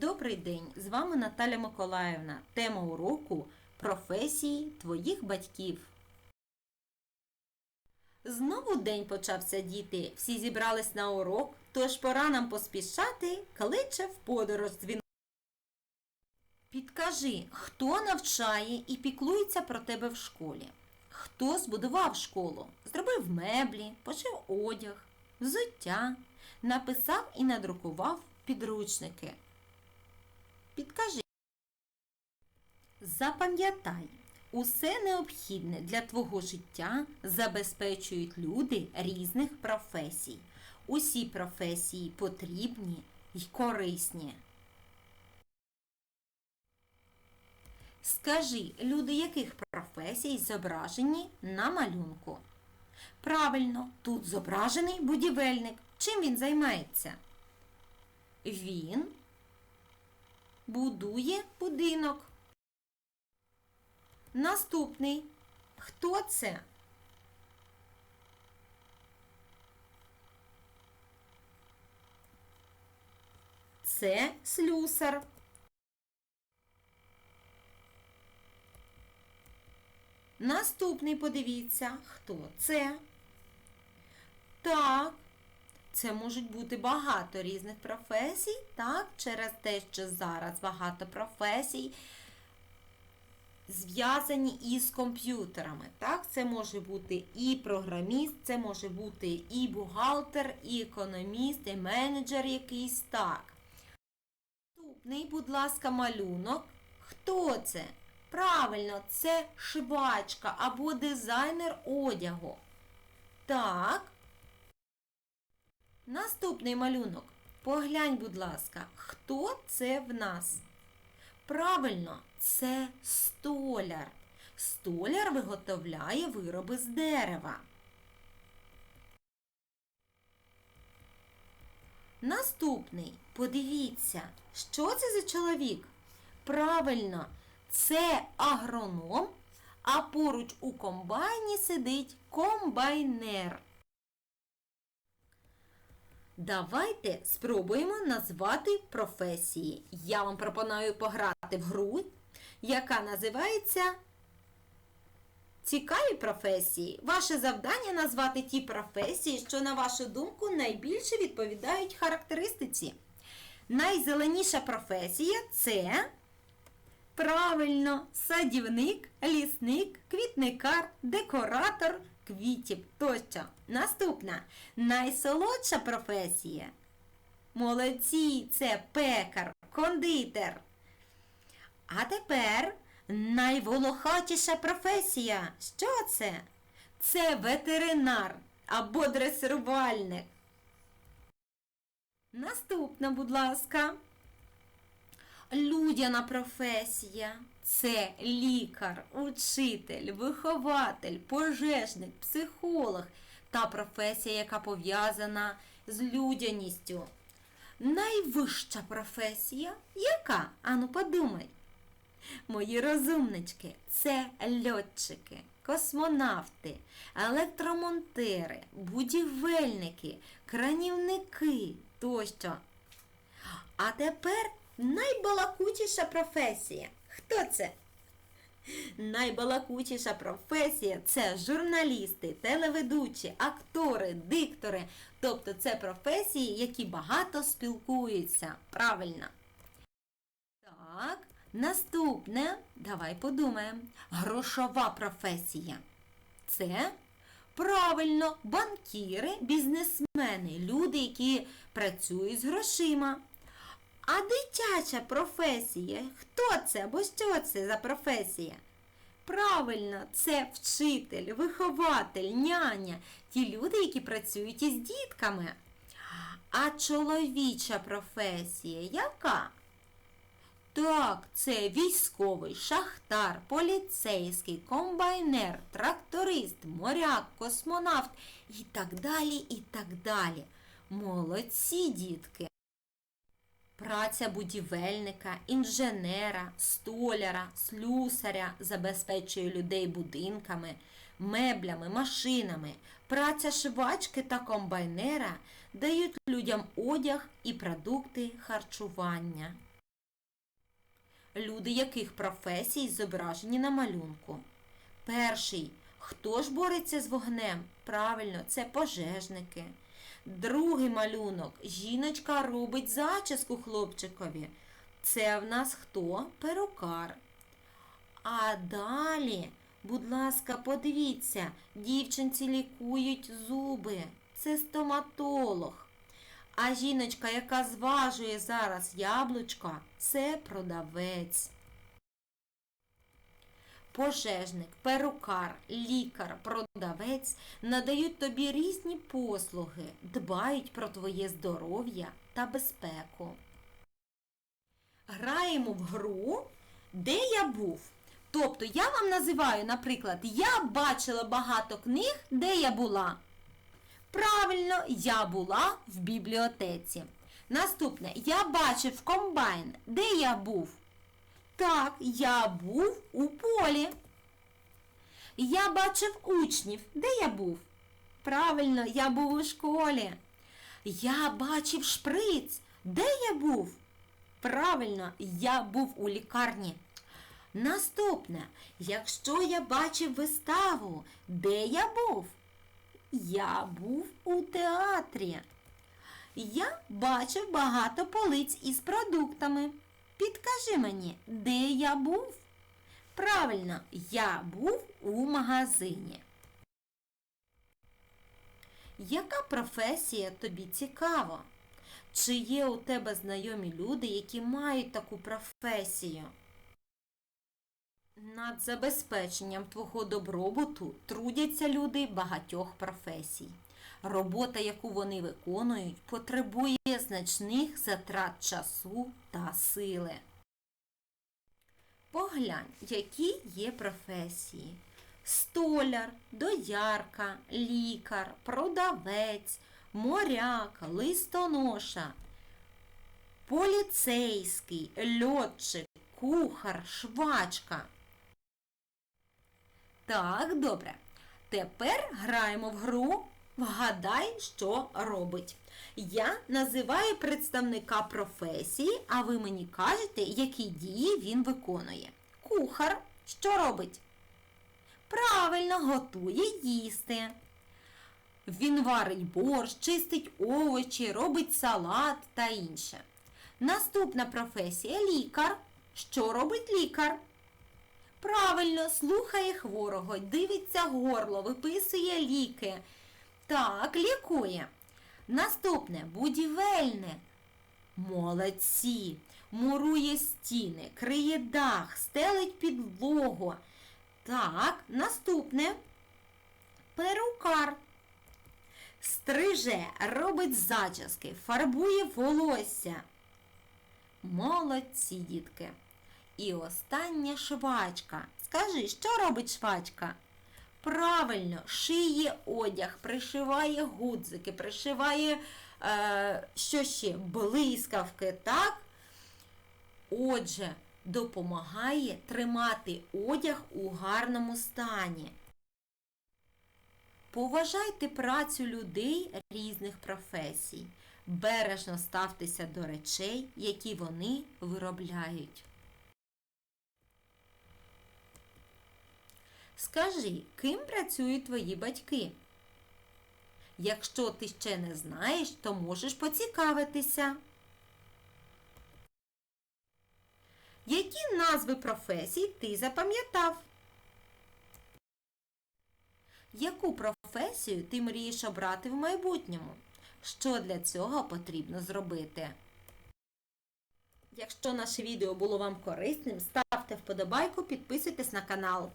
Добрий день! З вами Наталя Миколаївна. Тема уроку професії твоїх батьків. Знову день почався, діти. Всі зібрались на урок, тож пора нам поспішати, кличе в подорож дзвінок. Підкажи, хто навчає і піклується про тебе в школі? Хто збудував школу, зробив меблі, пошив одяг, взуття, написав і надрукував підручники? Підкажи. Запам'ятай, усе необхідне для твого життя забезпечують люди різних професій. Усі професії потрібні й корисні. Скажи, люди яких професій зображені на малюнку? Правильно, тут зображений будівельник. Чим він займається? Він будує будинок. Наступний. Хто це? Це слюсар. Наступний подивіться, хто це. Так, це можуть бути багато різних професій, так, через те, що зараз багато професій зв'язані із комп'ютерами. Так, це може бути і програміст, це може бути і бухгалтер, і економіст, і менеджер якийсь так. Наступний, будь ласка, малюнок. Хто це? Правильно, це шивачка або дизайнер одягу. Так. Наступний малюнок. Поглянь, будь ласка, хто це в нас? Правильно, це столяр. Столяр виготовляє вироби з дерева. Наступний. Подивіться, що це за чоловік? Правильно, це агроном, а поруч у комбайні сидить комбайнер. Давайте спробуємо назвати професії. Я вам пропоную пограти в гру, яка називається Цікаві професії. Ваше завдання назвати ті професії, що, на вашу думку, найбільше відповідають характеристиці. Найзеленіша професія це правильно садівник, лісник, квітникар, декоратор квітів тощо. Наступна найсолодша професія. Молодці, це пекар, кондитер. А тепер найволохатіша професія. Що це? Це ветеринар або дресирувальник. Наступна, будь ласка. Людяна професія це лікар, учитель, вихователь, пожежник, психолог та професія, яка пов'язана з людяністю. Найвища професія яка? Ану, подумай. Мої розумнички це льотчики, космонавти, електромонтери, будівельники, кранівники тощо. А тепер найбалакучіша професія. Хто це? Найбалакучіша професія це журналісти, телеведучі, актори, диктори. Тобто це професії, які багато спілкуються. Правильно. Так, наступне, давай подумаємо. Грошова професія. Це правильно банкіри, бізнесмени, люди, які працюють з грошима. А дитяча професія? Хто це або що це за професія? Правильно, це вчитель, вихователь, няня, ті люди, які працюють із дітками. А чоловіча професія яка? Так, це військовий, шахтар, поліцейський, комбайнер, тракторист, моряк, космонавт і так далі, і так далі. Молодці, дітки! Праця будівельника, інженера, столяра, слюсаря забезпечує людей будинками, меблями, машинами. Праця швачки та комбайнера дають людям одяг і продукти харчування. Люди яких професій зображені на малюнку? Перший. Хто ж бореться з вогнем? Правильно, це пожежники. Другий малюнок. Жіночка робить зачіску хлопчикові. Це в нас хто? Перукар. А далі, будь ласка, подивіться, дівчинці лікують зуби. Це стоматолог. А жіночка, яка зважує зараз яблучка, це продавець. Пожежник, перукар, лікар, продавець надають тобі різні послуги, дбають про твоє здоров'я та безпеку. Граємо в гру, де я був. Тобто я вам називаю, наприклад, я бачила багато книг, де я була. Правильно, я була в бібліотеці. Наступне, я бачив комбайн. Де я був? Так, я був у полі. Я бачив учнів. Де я був? Правильно, я був у школі. Я бачив шприц. Де я був? Правильно, я був у лікарні. Наступне, якщо я бачив виставу, де я був? Я був у театрі. Я бачив багато полиць із продуктами. Підкажи мені, де я був? Правильно, я був у магазині. Яка професія тобі цікава? Чи є у тебе знайомі люди, які мають таку професію? Над забезпеченням твого добробуту трудяться люди багатьох професій. Робота, яку вони виконують, потребує значних затрат часу та сили. Поглянь, які є професії. Столяр, доярка, лікар, продавець, моряк, листоноша, поліцейський, льотчик, кухар, швачка. Так, добре. Тепер граємо в гру Вгадай, що робить. Я називаю представника професії, а ви мені кажете, які дії він виконує. Кухар що робить? Правильно готує їсти. Він варить борщ, чистить овочі, робить салат та інше. Наступна професія лікар. Що робить лікар? Правильно, слухає хворого, дивиться горло, виписує ліки. Так, лікує. Наступне будівельне. Молодці. Мурує стіни, криє дах, стелить підлогу. Так, наступне перукар. Стриже, робить зачіски, фарбує волосся. Молодці, дітки. І остання швачка. Скажи, що робить швачка? Правильно, шиє одяг, пришиває гудзики, пришиває е, що ще? Блискавки, так? Отже, допомагає тримати одяг у гарному стані. Поважайте працю людей різних професій. Бережно ставтеся до речей, які вони виробляють. Скажи, ким працюють твої батьки? Якщо ти ще не знаєш, то можеш поцікавитися. Які назви професій ти запам'ятав? Яку професію ти мрієш обрати в майбутньому? Що для цього потрібно зробити? Якщо наше відео було вам корисним, ставте вподобайку, підписуйтесь на канал.